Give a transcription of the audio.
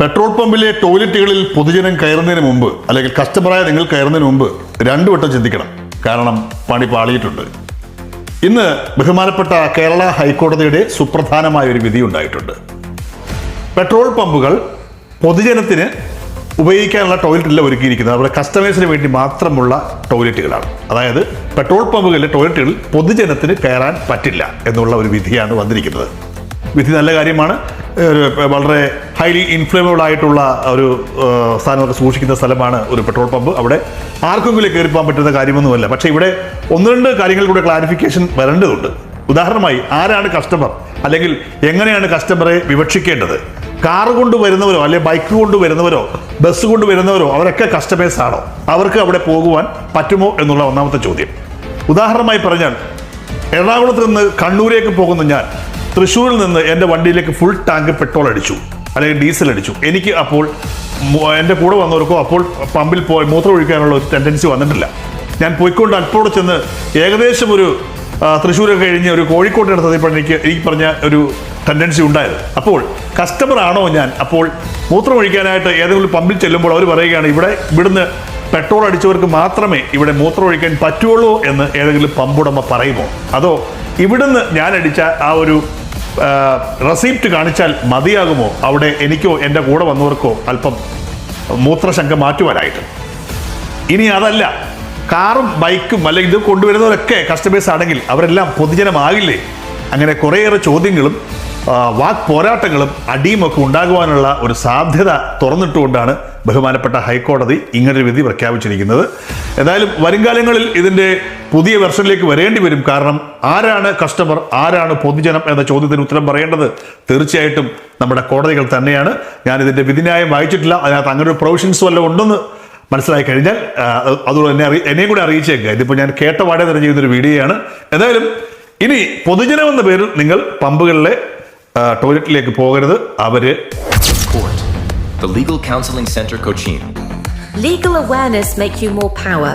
Petrol പമ്പിലെ ടോയ്ലറ്റുകളിൽ പൊതുജനം കയറുന്നതിന് മുമ്പ് അല്ലെങ്കിൽ കസ്റ്റമറായ നിങ്ങൾ കയറുന്നതിന് മുമ്പ് രണ്ടു വട്ടം ചിന്തിക്കണം. കാരണം പണി പാളിയിട്ടുണ്ട്. ഇന്ന് ബഹുമാനപ്പെട്ട കേരള ഹൈക്കോടതിയുടെ സുപ്രധാനമായ ഒരു വിധി ഉണ്ടായിട്ടുണ്ട്. പെട്രോൾ പമ്പുകൾ പൊതുജനത്തിന് ഉപയോഗിക്കാനുള്ള ടോയ്ലറ്റല്ല ഒരുക്കിയിരിക്കുന്നത്. അവിടെ കസ്റ്റമേഴ്സിന് വേണ്ടി മാത്രമുള്ള ടോയ്ലറ്റുകളാണ്. അതായത് പെട്രോൾ പമ്പുകളിലെ ടോയ്ലറ്റുകൾ പൊതുജനത്തിന് കയറാൻ പറ്റില്ല എന്നുള്ള ഒരു വിധിയാണ് വന്നിരിക്കുന്നത്. വിധി നല്ല കാര്യമാണ്. വളരെ ഹൈലി ഇൻഫ്ലേമബിൾ ആയിട്ടുള്ള ഒരു സ്ഥാനമൊക്കെ സൂക്ഷിക്കുന്ന സ്ഥലമാണ് ഒരു പെട്രോൾ പമ്പ്. അവിടെ ആർക്കെങ്കിലും കയറി പോകാൻ പറ്റുന്ന കാര്യമൊന്നുമല്ല. പക്ഷേ ഇവിടെ ഒന്ന് രണ്ട് കാര്യങ്ങൾ കൂടെ ക്ലാരിഫിക്കേഷൻ വരേണ്ടതുണ്ട്. ഉദാഹരണമായി ആരാണ് കസ്റ്റമർ അല്ലെങ്കിൽ എങ്ങനെയാണ് കസ്റ്റമറെ വിവക്ഷിക്കേണ്ടത്? കാർ കൊണ്ട് വരുന്നവരോ അല്ലെങ്കിൽ ബൈക്ക് കൊണ്ട് വരുന്നവരോ ബസ് കൊണ്ട് വരുന്നവരോ അവരൊക്കെ കസ്റ്റമേഴ്സ് ആണോ? അവർക്ക് അവിടെ പോകുവാൻ പറ്റുമോ എന്നുള്ള ഒന്നാമത്തെ ചോദ്യം. ഉദാഹരണമായി പറഞ്ഞാൽ എറണാകുളത്ത് നിന്ന് കണ്ണൂരേക്ക് പോകുന്ന ഞാൻ തൃശ്ശൂരിൽ നിന്ന് എന്റെ വണ്ടിയിലേക്ക് ഫുൾ ടാങ്ക് പെട്രോൾ അടിച്ചു. അല്ലെങ്കിൽ ഡീസൽ അടിച്ചു. എനിക്ക് അപ്പോൾ എന്റെ കൂടെ വന്നവർക്കോ അപ്പോൾ പമ്പിൽ പോയി മൂത്രം ഒഴിക്കാനുള്ള ഒരു ടെൻഡൻസി വന്നിട്ടില്ല. ഞാൻ പോയിക്കൊണ്ട് അല്പോടെ ചെന്ന് ഏകദേശം ഒരു തൃശ്ശൂർ കഴിഞ്ഞ് ഒരു കോഴിക്കോട് നടത്തിയപ്പോൾ എനിക്ക് ഈ പറഞ്ഞ ഒരു ടെൻഡൻസി ഉണ്ടായത്. അപ്പോൾ കസ്റ്റമർ ആണോ ഞാൻ? അപ്പോൾ മൂത്രം ഒഴിക്കാനായിട്ട് ഏതെങ്കിലും പമ്പിൽ ചെല്ലുമ്പോൾ അവർ പറയുകയാണ് ഇവിടെ ഇവിടുന്ന് പെട്രോൾ അടിച്ചവർക്ക് മാത്രമേ ഇവിടെ മൂത്രം ഒഴിക്കാൻ പറ്റുള്ളൂ എന്ന് ഏതെങ്കിലും പമ്പുടമ പറയുമോ? അതോ ഇവിടുന്ന് ഞാൻ അടിച്ച ആ ഒരു റെസീപ്റ്റ് കാണിച്ചാൽ മതിയാകുമോ? അവിടെ എനിക്കോ എന്റെ കൂടെ വന്നവർക്കോ അല്പം മൂത്രശങ്ക മാറ്റുവാനായിട്ട്. ഇനി അതല്ല. കാറും ബൈക്കും അല്ലെങ്കിൽ ഇത് കൊണ്ടുവരുന്നവരൊക്കെ കസ്റ്റമേഴ്സ് ആണെങ്കിൽ അവരെല്ലാം പൊതുജനമാകില്ലേ? അങ്ങനെ കുറേയേറെ ചോദ്യങ്ങളും വാക് പോരാട്ടങ്ങളും അടിയുമൊക്കെ ഉണ്ടാകുവാനുള്ള ഒരു സാധ്യത തുറന്നിട്ടുകൊണ്ടാണ് ബഹുമാനപ്പെട്ട ഹൈക്കോടതി ഇങ്ങനൊരു വിധി പ്രഖ്യാപിച്ചിരിക്കുന്നത്. ഏതായാലും വരുംകാലങ്ങളിൽ ഇതിന്റെ പുതിയ വെർഷനിലേക്ക് വരേണ്ടി വരും. കാരണം ആരാണ് കസ്റ്റമർ ആരാണ് പൊതുജനം എന്ന ചോദ്യത്തിന് ഉത്തരം പറയേണ്ടത് തീർച്ചയായിട്ടും നമ്മുടെ കോടതികൾ തന്നെയാണ്. ഞാൻ ഇതിന്റെ വിധിന്യായം വായിച്ചിട്ടില്ല. അതിനകത്ത് അങ്ങനെ ഒരു പ്രൊവിഷൻസ് വല്ലതും ഉണ്ടെന്ന് മനസ്സിലായി കഴിഞ്ഞാൽ അതുകൊണ്ട് എന്നെ അറിയി എന്നെയും കൂടെ അറിയിച്ചേക്കുക ഇതിപ്പോൾ ഞാൻ കേട്ട വാടക തന്നെ ചെയ്യുന്നൊരു വീഡിയോയാണ്. എന്തായാലും ഇനി പൊതുജനം എന്ന പേരിൽ നിങ്ങൾ പമ്പുകളിലെ ടോയ്ലറ്റിലേക്ക് പോകരുത്. അവർ legal counselling centre Cochin legal awareness make you more power